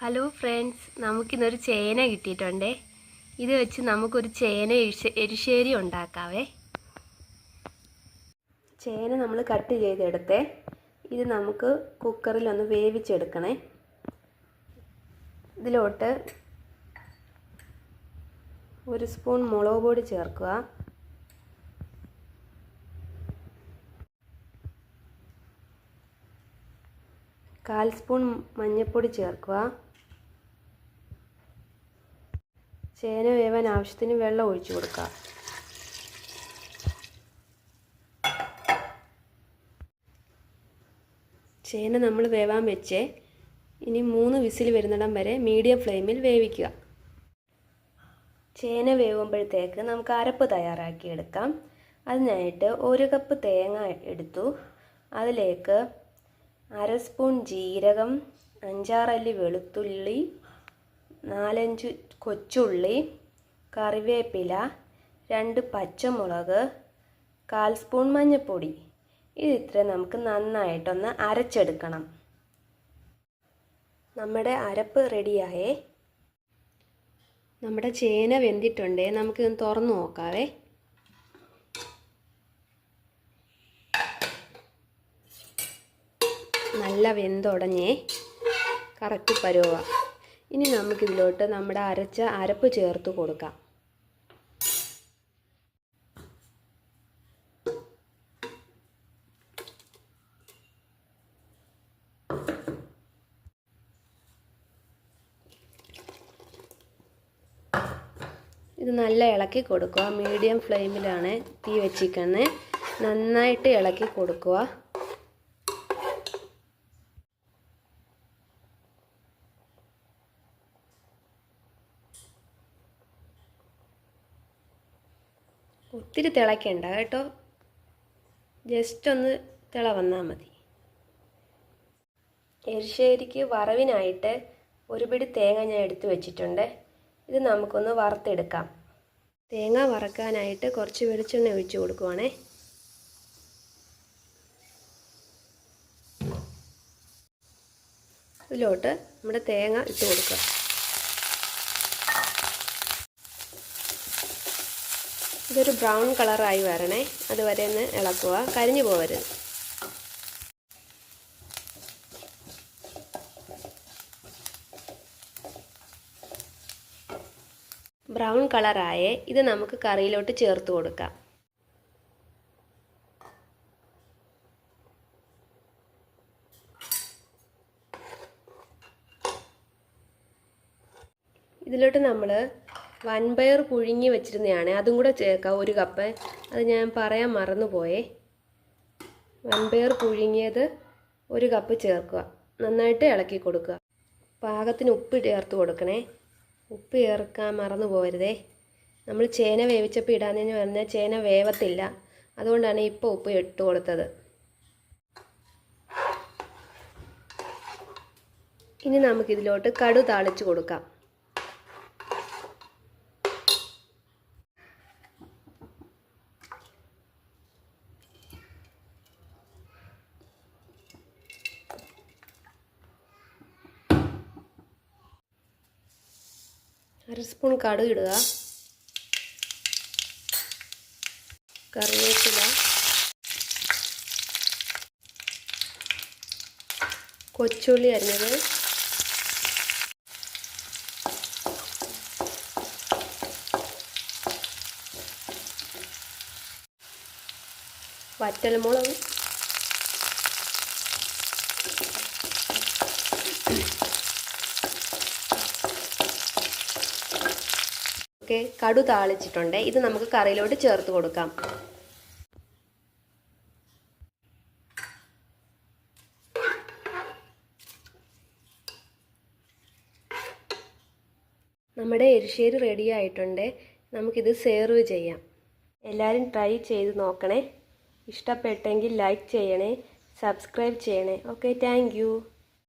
Hello friends നമുക്കിന്നൊരു ചേന കിട്ടിയിട്ടുണ്ടേ. ഇത് വെച്ച് നമുക്കൊരു ചേന എരിശ എരിശ്ശേരി ഉണ്ടാക്കാവേ. ചേന നമ്മൾ കട്ട് ചെയ്തെടുത്തേ. ഇത് നമുക്ക് കുക്കറിൽ ഒന്ന് വേവിച്ചെടുക്കണേ. ഇതിലോട്ട് ഒരു സ്പൂൺ മുളക് പൊടി ചേർക്കുക. കാൽ സ്പൂൺ മഞ്ഞൾപ്പൊടി ചേർക്കുക. ചേന വേവാൻ ആവശ്യത്തിന് വെള്ളം ഒഴിച്ചു കൊടുക്കുക. ചേന നമ്മൾ വേവാൻ വെച്ച്. ഇനി മൂന്ന് വിസിൽ വരുന്നിടം വരെ മീഡിയം ഫ്ലെയിമിൽ വേവിക്കുക. ചേന വേവുമ്പോഴത്തേക്ക് നമുക്ക് അരപ്പ് തയ്യാറാക്കി എടുക്കാം. അതിനായിട്ട് ഒരു കപ്പ് തേങ്ങ എടുത്തു. അതിലേക്ക് അര സ്പൂൺ ജീരകം അഞ്ചാറല്ലി വെളുത്തുള്ളി നാലഞ്ച് കൊച്ചുള്ളി കറിവേപ്പില രണ്ട് പച്ചമുളക് കാൽ സ്പൂൺ മഞ്ഞൾപ്പൊടി. ഇത് ഇത്ര നമുക്ക് നന്നായിട്ടൊന്ന് അരച്ചെടുക്കണം. നമ്മുടെ അരപ്പ് റെഡിയായേ. നമ്മുടെ ചേന വെന്തിട്ടുണ്ടേ. നമുക്ക് തുറന്നു നോക്കാവേ. നല്ല വെന്തുടഞ്ഞേ. കറക്റ്റ് പരുവ. ഇനി നമുക്കിതിലോട്ട് നമ്മുടെ അരച്ച അരപ്പ് ചേർത്ത് കൊടുക്കാം. ഇത് നല്ല ഇളക്കി കൊടുക്കുക. മീഡിയം ഫ്ലെയിമിലാണ് തീ വെച്ചിരിക്കുന്നത്. നന്നായിട്ട് ഇളക്കി കൊടുക്കുക. ഒത്തിരി തിളയ്ക്കണ്ട കേട്ടോ? ജസ്റ്റ് ഒന്ന് തിള വന്നാൽ മതി. എരിശ്ശേരിക്ക് വറവിനായിട്ട് ഒരു പിടി തേങ്ങ ഞാൻ എടുത്തു വെച്ചിട്ടുണ്ട്. ഇത് നമുക്കൊന്ന് വറുത്തെടുക്കാം. തേങ്ങ വറക്കാനായിട്ട് കുറച്ച് വെളിച്ചെണ്ണ ഒഴിച്ച് കൊടുക്കുവാണേ. ഇതിലോട്ട് നമ്മുടെ തേങ്ങ ഇട്ട് കൊടുക്കുക ഇതൊരു ബ്രൗൺ കളറായി വരണേ. അതുവരെ ഒന്ന് ഇളക്കുക. കരിഞ്ഞു പോകരുത് ബ്രൗൺ കളറായേ ഇത് നമുക്ക് കറിയിലോട്ട് ചേർത്ത് കൊടുക്കാം. ഇതിലോട്ട് നമ്മൾ വൻപയർ പുഴുങ്ങി വെച്ചിരുന്നതാണ് അതും കൂടെ ചേർക്കാം ഒരു കപ്പ്. അത് ഞാൻ പറയാൻ മറന്നുപോയേ. വൻപയർ പുഴുങ്ങിയത് ഒരു കപ്പ് ചേർക്കുക. നന്നായിട്ട് ഇളക്കി കൊടുക്കുക. പാകത്തിന് ഉപ്പ് ചേർത്ത് കൊടുക്കണേ. ഉപ്പ് ചേർക്കാൻ മറന്നു പോകരുതേ നമ്മൾ ചേന വേവിച്ചപ്പോൾ ഇടാമെന്ന് പറഞ്ഞാൽ ചേന വേവത്തില്ല. അതുകൊണ്ടാണ് ഇപ്പോൾ ഉപ്പ് ഇട്ട് കൊടുത്തത്. ഇനി നമുക്കിതിലോട്ട് കടു താളിച്ച് കൊടുക്കാം. അര സ്പൂൺ കടുക് ഇടുക. കറിവേപ്പില. കൊച്ചുള്ളി അരിഞ്ഞത്. വറ്റൽമുളക്. ഓക്കെ കടു താളിച്ചിട്ടുണ്ട്. ഇത് നമുക്ക് കറിയിലോട്ട് ചേർത്ത് കൊടുക്കാം. നമ്മുടെ എരിശ്ശേരി റെഡി ആയിട്ടുണ്ട്. നമുക്കിത് സെർവ് ചെയ്യാം. എല്ലാവരും ട്രൈ ചെയ്ത് നോക്കണേ. ഇഷ്ടപ്പെട്ടെങ്കിൽ ലൈക്ക് ചെയ്യണേ. സബ്സ്ക്രൈബ് ചെയ്യണേ. Okay thank